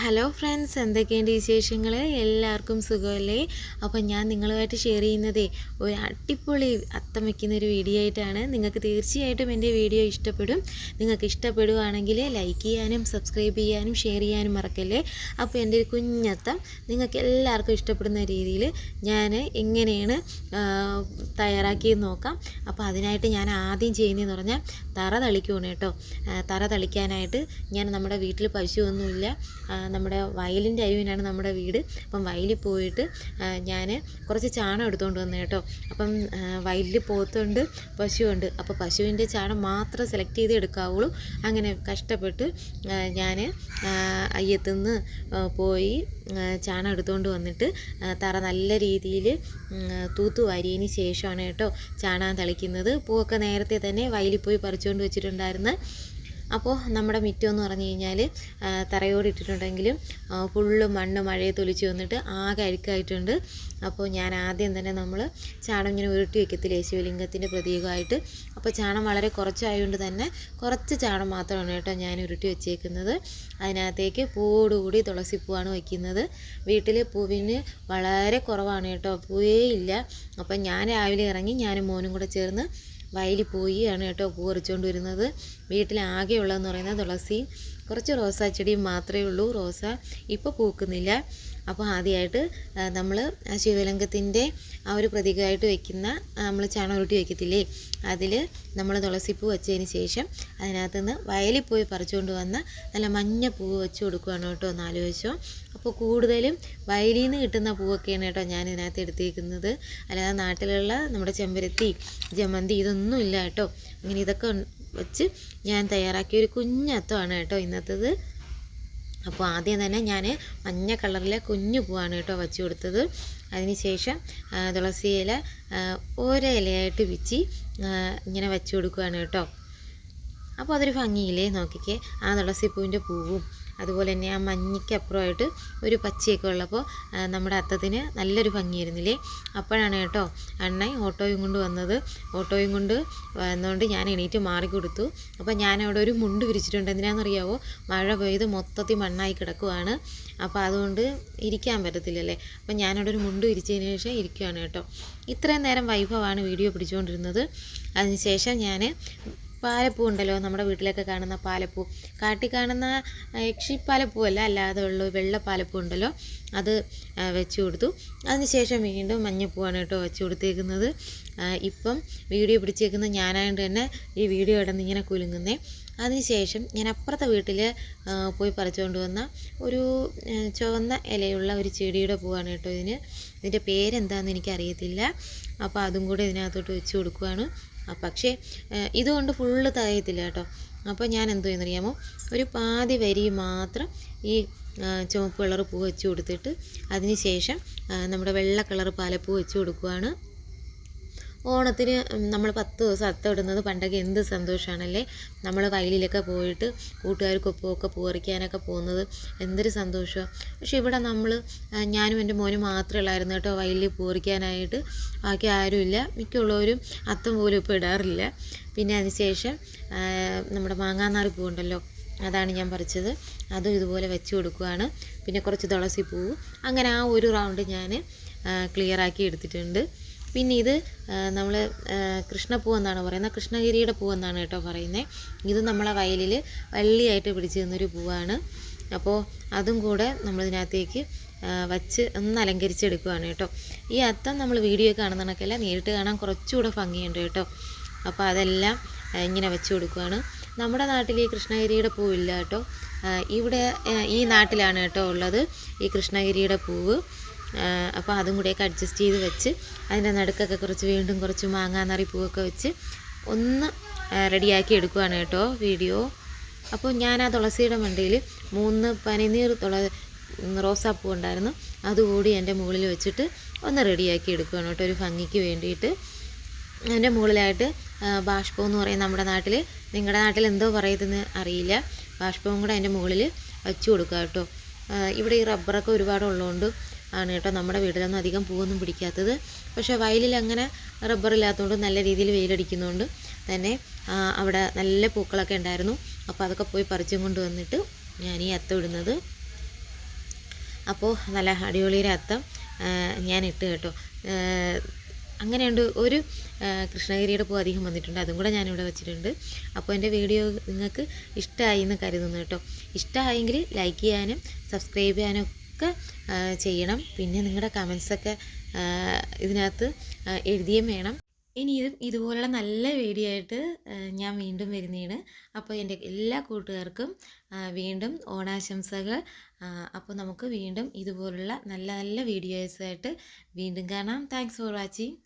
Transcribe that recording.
Hello friends എന്തൊക്കെയുണ്ട് വിശേഷങ്ങൾ എല്ലാവർക്കും സുഖമല്ലേ? അപ്പം ഞാൻ നിങ്ങളുമായിട്ട് ഷെയർ ചെയ്യുന്നതേ ഒരു അടിപൊളി അത്തം വയ്ക്കുന്ന ഒരു വീഡിയോ ആയിട്ടാണ്. നിങ്ങൾക്ക് തീർച്ചയായിട്ടും എന്റെ വീഡിയോ ഇഷ്ടപ്പെടും. നിങ്ങൾക്ക് ഇഷ്ടപ്പെടുകയാണെങ്കിൽ ലൈക്ക് ചെയ്യാനും സബ്സ്ക്രൈബ് ചെയ്യാനും ഷെയർ ചെയ്യാനും മറക്കല്ലേ? അപ്പോൾ എന്റെ ഒരു കുഞ്ഞത്തം നിങ്ങൾക്ക് എല്ലാവർക്കും ഇഷ്ടപ്പെടുന്ന രീതിയിൽ ഞാൻ എങ്ങനെയാണ് തയ്യാറാക്കിയെന്ന് നോക്കാം. അപ്പോൾ അതിനായിട്ട് ഞാൻ ആദ്യം ചെയ്യുന്നതെന്ന് പറഞ്ഞാൽ തറ തളിക്കുവാണ് കേട്ടോ. തറ തളിക്കാനായിട്ട് ഞാൻ നമ്മുടെ വീട്ടിൽ പശുവൊന്നുമില്ല. നമ്മുടെ വയലിന്റെ അരുവിനാണ് നമ്മുടെ വീട്. അപ്പം വയലിൽ പോയിട്ട് ഞാൻ കുറച്ച് ചാണം എടുത്തുകൊണ്ട് വന്നു കേട്ടോ. അപ്പം വയലിൽ പോത്തുണ്ട് പശുവുണ്ട്. അപ്പോൾ പശുവിന്റെ ചാണം മാത്രം സെലക്ട് ചെയ്ത് എടുക്കാവുള്ളൂ. അങ്ങനെ കഷ്ടപ്പെട്ട് ഞാൻ അയ്യത്തുനിന്ന് പോയി ചാണം എടുത്തുകൊണ്ട് വന്നിട്ട് തറ നല്ല രീതിയിൽ തൂത്തു വാരിയതിന് ശേഷമാണ് കേട്ടോ ചാണകം തളിക്കുന്നത്. പൂവൊക്കെ നേരത്തെ തന്നെ വയലിൽ പോയി പറിച്ചുകൊണ്ട് വെച്ചിട്ടുണ്ടായിരുന്നു. അപ്പോൾ നമ്മുടെ മുറ്റം എന്ന് പറഞ്ഞു കഴിഞ്ഞാൽ തറയോട് ഇട്ടിട്ടുണ്ടെങ്കിലും ഫുള്ള് മണ്ണ് മഴയെ തൊലിച്ച് വന്നിട്ട് ആകെ അഴുക്കായിട്ടുണ്ട്. അപ്പോൾ ഞാൻ ആദ്യം തന്നെ നമ്മൾ ചാണം ഇങ്ങനെ ഉരുട്ടി വയ്ക്കത്തില്ല ശിവലിംഗത്തിന്റെ പ്രതീകമായിട്ട്. അപ്പോൾ ചാണം വളരെ കുറച്ചായതുകൊണ്ട് തന്നെ കുറച്ച് ചാണം മാത്രമാണ് കേട്ടോ ഞാൻ ഉരുട്ടി വെച്ചേക്കുന്നത്. അതിനകത്തേക്ക് പൂവോടുകൂടി തുളസിപ്പൂവാണ് വയ്ക്കുന്നത്. വീട്ടിൽ പൂവിന് വളരെ കുറവാണ് കേട്ടോ പൂവേ ഇല്ല. അപ്പം ഞാൻ രാവിലെ ഇറങ്ങി ഞാനും മോനും കൂടെ ചേർന്ന് വയലിൽ പോയി ആണ് കേട്ടോ പൂ പറിച്ചുകൊണ്ട് വരുന്നത് വീട്ടിൽ ആകെയുള്ളതെന്ന് പറയുന്നത് തുളസിയും കുറച്ച് റോസാ ചെടി മാത്രമേ ഉള്ളൂ. റോസ ഇപ്പോൾ പൂക്കുന്നില്ല. അപ്പോൾ ആദ്യമായിട്ട് നമ്മൾ ശിവലിംഗത്തിന്റെ ആ ഒരു പ്രതീകമായിട്ട് വെക്കുന്ന നമ്മൾ ചാണകുരുട്ടി വെക്കത്തില്ലേ? അതിൽ നമ്മൾ തുളസിപ്പൂ വെച്ചതിന് ശേഷം അതിനകത്ത് നിന്ന് വയലിൽ പോയി പറിച്ചുകൊണ്ട് വന്ന നല്ല മഞ്ഞ പൂവ് വെച്ച് കൊടുക്കുകയാണ് കേട്ടോ നാല് വശവും അപ്പോൾ കൂടുതലും വയലിൽ നിന്ന് കിട്ടുന്ന പൂവൊക്കെയാണ് കേട്ടോ ഞാൻ ഇതിനകത്ത് എടുത്തേക്കുന്നത്. അല്ലാതെ നാട്ടിലുള്ള നമ്മുടെ ചെമ്പരത്തി ജമന്തി ഇതൊന്നും ഇല്ല കേട്ടോ. ഇങ്ങനെ ഇതൊക്കെ വെച്ച് ഞാൻ തയ്യാറാക്കിയ ഒരു കുഞ്ഞത്തമാണ് കേട്ടോ ഇന്നത്തേത്. അപ്പോൾ ആദ്യം തന്നെ ഞാൻ മഞ്ഞ കളറിലെ കുഞ്ഞു പൂവാണ് കേട്ടോ വച്ചു കൊടുത്തത്. അതിനുശേഷം ആ, തുളസി ഇല ആ, ഓരോ ഇലയായിട്ട് പിച്ചി ആ, ഇങ്ങനെ വച്ചു കൊടുക്കുകയാണ് കേട്ടോ. അപ്പോൾ അതൊരു ഭംഗിയില്ലേ? നോക്കിക്കേ. ആ തുളസിപ്പൂവിന്റെ പൂവും അതുപോലെ തന്നെ ആ മഞ്ഞയ്ക്ക് അപ്പുറമായിട്ട് ഒരു പച്ചയൊക്കെ ഉള്ളപ്പോൾ നമ്മുടെ അത്തത്തിന് നല്ലൊരു ഭംഗിയായിരുന്നില്ലേ? അപ്പോഴാണ് കേട്ടോ അണ്ണൻ ഓട്ടോയും കൊണ്ട് വന്നത്. ഓട്ടോയും കൊണ്ട് വന്നുകൊണ്ട് ഞാൻ എണീറ്റ് മാറിക്കൊടുത്തു അപ്പോൾ ഞാൻ അവിടെ ഒരു മുണ്ട് വിരിച്ചിട്ടുണ്ട്. എന്തിനാണെന്നറിയാവോ? മഴ പെയ്ത് മൊത്തത്തിൽ മണ്ണായി കിടക്കുവാണ്. അപ്പോൾ അതുകൊണ്ട് ഇരിക്കാൻ പറ്റത്തില്ലല്ലേ? അപ്പം ഞാനവിടെ ഒരു മുണ്ട് വിരിച്ചതിന് ശേഷം ഇരിക്കുകയാണ് കേട്ടോ. ഇത്രയും നേരം വൈഭവമാണ് വീഡിയോ പിടിച്ചുകൊണ്ടിരുന്നത്. അതിന് ശേഷം ഞാൻ പാലപ്പൂ ഉണ്ടല്ലോ നമ്മുടെ വീട്ടിലൊക്കെ കാണുന്ന പാലപ്പൂ. കാട്ടി കാണുന്ന യക്ഷി പാലപ്പൂ അല്ല അല്ലാതെ ഉള്ള വെള്ള പാലപ്പൂ ഉണ്ടല്ലോ അത് വെച്ച് കൊടുത്തു. അതിനുശേഷം വീണ്ടും മഞ്ഞപ്പൂവാണ് കേട്ടോ വെച്ച് കൊടുത്തേക്കുന്നത്. ഇപ്പം വീഡിയോ പിടിച്ചേക്കുന്ന ഞാനായതുകൊണ്ട് തന്നെ ഈ വീഡിയോ ഇടന്ന് ഇങ്ങനെ കുലുങ്ങുന്നേ. അതിനുശേഷം ഞാൻ അപ്പുറത്തെ വീട്ടിൽ പോയി പറിച്ചുകൊണ്ട് വന്ന ഒരു ചുവന്ന ഇലയുള്ള ഒരു ചെടിയുടെ പൂവാണ് കേട്ടോ ഇതിന്. ഇതിന്റെ പേരെന്താണെന്ന് എനിക്കറിയത്തില്ല. അപ്പോൾ അതും കൂടെ ഇതിനകത്തോട്ട് വെച്ച് കൊടുക്കുവാണ്. പക്ഷേ ഇതുകൊണ്ട് ഫുള്ള് തകയത്തില്ല കേട്ടോ. അപ്പോൾ ഞാൻ എന്തു ചെയ്യുന്നറിയാമോ ഒരു പാതി വരി മാത്രം ഈ ചുവപ്പ് കളർ പൂ വെച്ച് കൊടുത്തിട്ട് അതിന് ശേഷം നമ്മുടെ വെള്ള കളർ പാലപ്പൂ വെച്ച് കൊടുക്കുവാണ്. ഓണത്തിന് നമ്മൾ പത്ത് ദിവസം അത്തമിടുന്നത് പണ്ടൊക്കെ എന്ത് സന്തോഷമാണല്ലേ നമ്മൾ വയലിലൊക്കെ പോയിട്ട് കൂട്ടുകാർക്കൊപ്പമൊക്കെ പൂറിക്കാനൊക്കെ പോകുന്നത് എന്തൊരു സന്തോഷമാണ് പക്ഷേ ഇവിടെ നമ്മൾ ഞാനും എന്റെ മോനും മാത്രമേ ഉള്ളായിരുന്നു കേട്ടോ വയലിൽ പൂറിക്കാനായിട്ട് ബാക്കി ആരുമില്ല മിക്കുള്ളവരും അത്തം പോലും ഇപ്പോൾ ഇടാറില്ല. പിന്നെ അതിനുശേഷം നമ്മുടെ മാങ്ങാനാറി പൂവുണ്ടല്ലോ അതാണ് ഞാൻ പറിച്ചത്. അതും ഇതുപോലെ വെച്ച് കൊടുക്കുകയാണ് പിന്നെ കുറച്ച് തുളസി പൂവ് അങ്ങനെ ആ ഒരു റൗണ്ട് ഞാൻ ക്ലിയറാക്കി എടുത്തിട്ടുണ്ട്. പിന്നെ ഇത് നമ്മൾ കൃഷ്ണപ്പൂ എന്നാണ് പറയുന്നത്. കൃഷ്ണഗിരിയുടെ പൂ എന്നാണ് കേട്ടോ പറയുന്നത് ഇത് നമ്മളെ വയലിൽ വള്ളിയായിട്ട് പിടിച്ചു നിന്നൊരു പൂവാണ്. അപ്പോൾ അതും കൂടെ നമ്മളിതിനകത്തേക്ക് വച്ച് ഒന്ന് അലങ്കരിച്ചെടുക്കുവാണ് കേട്ടോ. ഈ അത്തം നമ്മൾ വീഡിയോ കാണുന്ന നേരിട്ട് കാണാൻ കുറച്ചുകൂടെ ഭംഗിയുണ്ട് കേട്ടോ. അപ്പോൾ അതെല്ലാം ഇങ്ങനെ വെച്ച് കൊടുക്കുവാണ്. നമ്മുടെ നാട്ടിൽ ഈ കൃഷ്ണഗിരിയുടെ പൂവില്ല കേട്ടോ. ഇവിടെ ഈ നാട്ടിലാണ് കേട്ടോ ഉള്ളത് ഈ കൃഷ്ണഗിരിയുടെ പൂവ്. അപ്പോൾ അതും കൂടെയൊക്കെ അഡ്ജസ്റ്റ് ചെയ്ത് വെച്ച് അതിന്റെ നടുക്കൊക്കെ കുറച്ച് വീണ്ടും കുറച്ച് മാങ്ങാനറി പൂവൊക്കെ വെച്ച് ഒന്ന് റെഡിയാക്കി എടുക്കുവാണ് കേട്ടോ വീഡിയോ. അപ്പോൾ ഞാൻ ആ തുളസിയുടെ മണ്ടയിൽ മൂന്ന് പനിനീർ തുള റോസാപ്പൂ ഉണ്ടായിരുന്നു. അതുകൂടി എന്റെ മുകളിൽ വെച്ചിട്ട് ഒന്ന് റെഡിയാക്കി എടുക്കുകയാണ് കേട്ടോ ഒരു ഭംഗിക്ക് വേണ്ടിയിട്ട്. അതിന്റെ മുകളിലായിട്ട് ബാഷ്പം എന്ന് പറയും നമ്മുടെ നാട്ടിൽ നിങ്ങളുടെ നാട്ടിൽ എന്തോ പറയുന്നതെന്ന് അറിയില്ല. ബാഷ്പവും കൂടെ അതിന്റെ മുകളിൽ വെച്ച് കൊടുക്കുക കേട്ടോ. ഇവിടെ ഈ റബ്ബറൊക്കെ ഒരുപാട് ഉള്ളതുകൊണ്ട് ആണ് കേട്ടോ നമ്മുടെ വീട്ടിലൊന്നും അധികം പൂവൊന്നും പിടിക്കാത്തത്. പക്ഷേ വയലിൽ അങ്ങനെ റബ്ബർ ഇല്ലാത്തതുകൊണ്ട് നല്ല രീതിയിൽ വെയിലടിക്കുന്നതുകൊണ്ട് തന്നെ അവിടെ നല്ല പൂക്കളൊക്കെ ഉണ്ടായിരുന്നു. അപ്പോൾ അതൊക്കെ പോയി പറിച്ചും കൊണ്ട് വന്നിട്ട് ഞാൻ ഈ അത്തം ഇടുന്നത്. അപ്പോൾ നല്ല അടിപൊളിയൊരു അത്തം ഞാൻ ഇട്ട് കേട്ടോ. അങ്ങനെയുണ്ട് ഒരു കൃഷ്ണഗിരിയുടെ പൂ അധികം വന്നിട്ടുണ്ട്. അതും കൂടെ ഞാനിവിടെ വെച്ചിട്ടുണ്ട്. അപ്പോൾ എന്റെ വീഡിയോ നിങ്ങൾക്ക് ഇഷ്ടമായി എന്ന് കരുതുന്നു കേട്ടോ. ഇഷ്ടമായെങ്കിൽ ലൈക്ക് ചെയ്യാനും സബ്സ്ക്രൈബ് ചെയ്യാനും ഒക്കെ ചെയ്യണം. പിന്നെ നിങ്ങളുടെ കമൻസൊക്കെ ഇതിനകത്ത് എഴുതിയും വേണം. ഇനിയും ഇതുപോലുള്ള നല്ല വീഡിയോ ആയിട്ട് ഞാൻ വീണ്ടും വരുന്നതാണ് അപ്പോൾ എന്റെ എല്ലാ കൂട്ടുകാർക്കും വീണ്ടും ഓണാശംസകൾ. അപ്പോൾ നമുക്ക് വീണ്ടും ഇതുപോലുള്ള നല്ല നല്ല വീഡിയോസായിട്ട് വീണ്ടും കാണാം. Thanks for watching